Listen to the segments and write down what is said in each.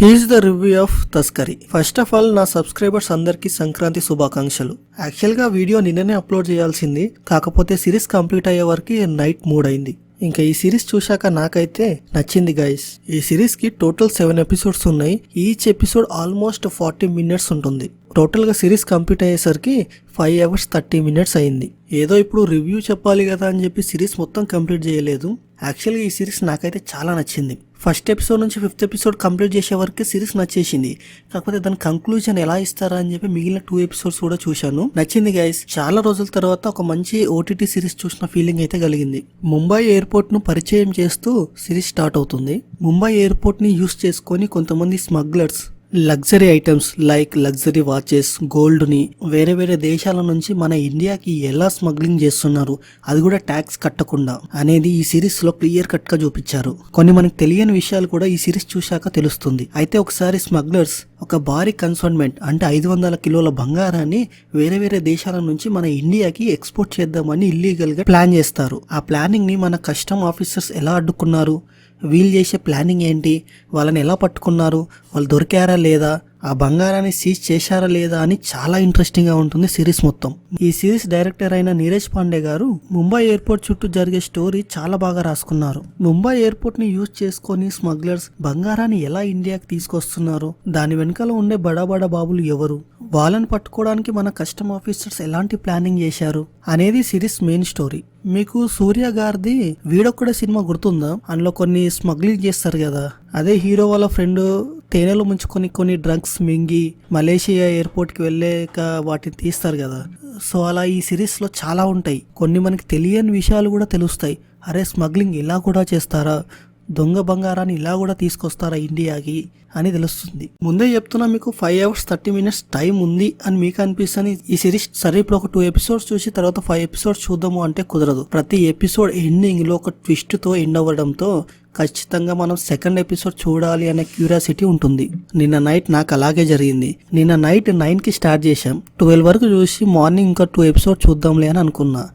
He's the review of Taskaree first of all నా subscribers అందరికీ సంక్రాంతి శుభాకాంక్షలు. యాక్చువల్గా వీడియో నిన్ననే అప్లోడ్ చేయాల్సింది. కాకపోతే సిరీస్ కంప్లీట్ అయ్యే వరకు నైట్ మూడ్ అయింది. ఇంకా ఈ సిరీస్ చూశాక నాకైతే నచ్చింది గైస్ ఈ సిరీస్కి టోటల్ సెవెన్ ఎపిసోడ్స్ ఉన్నాయి. Each episode almost forty minutes ఉంటుంది. టోటల్గా సిరీస్ కంప్లీట్ అయ్యేసరికి ఫైవ్ అవర్స్ థర్టీ మినిట్స్ అయింది. ఏదో ఇప్పుడు రివ్యూ చెప్పాలి కదా అని చెప్పి సిరీస్ మొత్తం కంప్లీట్ చేయలేదు. యాక్చువల్గా ఈ సిరీస్ నాకైతే చాలా నచ్చింది. ఫస్ట్ ఎపిసోడ్ నుంచి ఫిఫ్త్ ఎపిసోడ్ కంప్లీట్ చేసే వరకు సిరీస్ నచ్చేసింది. కాకపోతే దాని కంక్లూజన్ ఎలా ఇస్తారా అని చెప్పి మిగిలిన టూ ఎపిసోడ్స్ కూడా చూశాను. నచ్చింది గైస్ చాలా రోజుల తర్వాత ఒక మంచి ఓటీటీ సిరీస్ చూసిన ఫీలింగ్ అయితే కలిగింది. ముంబై ఎయిర్పోర్ట్ను పరిచయం చేస్తూ సిరీస్ స్టార్ట్ అవుతుంది. ముంబై ఎయిర్పోర్ట్ని యూస్ చేసుకొని కొంతమంది smugglers luxury items like luxury watches గోల్డ్ని వేరే వేరే దేశాల నుంచి మన ఇండియాకి ఎలా స్మగ్లింగ్ చేస్తున్నారు అది కూడా ట్యాక్స్ కట్టకుండా అనేది ఈ సిరీస్లో క్లియర్ కట్గా చూపించారు. కొన్ని మనకు తెలియని విషయాలు కూడా ఈ సిరీస్ చూశాక తెలుస్తుంది. అయితే ఒకసారి స్మగ్లర్స్ ఒక భారీ కన్సోన్మెంట్ అంటే ఐదు వందల కిలోల బంగారాన్ని వేరే వేరే దేశాల నుంచి మన ఇండియాకి ఎక్స్పోర్ట్ చేద్దామని ఇల్లీగల్గా ప్లాన్ చేస్తారు. ఆ ప్లానింగ్ని మన కస్టమ్ ఆఫీసర్స్ ఎలా అడ్డుకున్నారు? వీళ్ళు చేసే ప్లానింగ్ ఏంటి? వాళ్ళని ఎలా పట్టుకున్నారు? వాళ్ళు దొరికారా లేదా? ఆ బంగారాన్ని సీజ్ చేశారా లేదా అని చాలా ఇంట్రెస్టింగ్గా ఉంటుంది సిరీస్ మొత్తం. ఈ సిరీస్ డైరెక్టర్ అయిన నీరజ్ పాండే గారు ముంబై ఎయిర్పోర్ట్ చుట్టూ జరిగే స్టోరీ చాలా బాగా రాసుకున్నారు. ముంబై ఎయిర్పోర్ట్ని యూజ్ చేసుకొని స్మగ్లర్స్ బంగారాన్ని ఎలా ఇండియాకి తీసుకొస్తున్నారు? దాని వెనకాల ఉండే బడా బడా బాబులు ఎవరు? వాళ్ళని పట్టుకోవడానికి మన కస్టమ్ ఆఫీసర్స్ ఎలాంటి ప్లానింగ్ చేశారు? అనేది సిరీస్ మెయిన్ స్టోరీ. మీకు సూర్య గారిది వీడొక్కడే సినిమా గుర్తుందా? అందులో కొన్ని స్మగ్లింగ్ చేస్తారు కదా. అదే హీరో వాళ్ళ ఫ్రెండ్ తేనెలో ముంచుకొని కొన్ని డ్రగ్స్ మింగి మలేషియా ఎయిర్పోర్ట్కి వెళ్ళాక వాటిని తీస్తారు కదా. సో అలా ఈ సిరీస్లో చాలా ఉంటాయి. కొన్ని మనకి తెలియని విషయాలు కూడా తెలుస్తాయి. అరే స్మగ్లింగ్ ఇలా కూడా చేస్తారా? దొంగ బంగారాన్ని ఇలా కూడా తీసుకొస్తారా ఇండియాకి అని తెలుస్తుంది. ముందే చెప్తున్నా మీకు five hours thirty minutes time ఉంది అని మీకు అనిపిస్తుంది ఈ సిరీస్ సరే ఇప్పుడు ఒక టూ ఎపిసోడ్స్ చూసి తర్వాత ఫైవ్ ఎపిసోడ్స్ చూద్దాము అంటే కుదరదు. ప్రతి ఎపిసోడ్ ఎండింగ్లో ఒక ట్విస్ట్తో ఎండ్ అవ్వడంతో ఖచ్చితంగా మనం సెకండ్ ఎపిసోడ్ చూడాలి అనే క్యూరియాసిటీ ఉంటుంది. నిన్న నైట్ నాకు అలాగే జరిగింది. నిన్న నైట్ నైన్కి స్టార్ట్ చేశాం. ట్వెల్వ్ వరకు చూసి మార్నింగ్ ఇంకా టూ ఎపిసోడ్ చూద్దాంలే అని అనుకున్నా.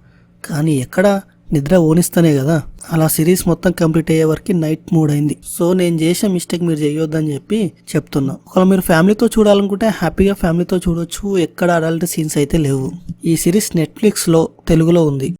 కానీ ఎక్కడ నిద్ర ఓనిస్తేనే కదా. అలా సిరీస్ మొత్తం కంప్లీట్ అయ్యే వరకు నైట్ మూడ్ అయింది. సో నేను చేసే మిస్టేక్ మీరు చేయొద్దని చెప్పి చెప్తున్నా. ఒకవేళ మీరు ఫ్యామిలీతో చూడాలనుకుంటే హ్యాపీగా ఫ్యామిలీతో చూడొచ్చు. ఎక్కడ అడల్ట్ సీన్స్ అయితే లేవు. ఈ సిరీస్ నెట్ఫ్లిక్స్లో తెలుగులో ఉంది.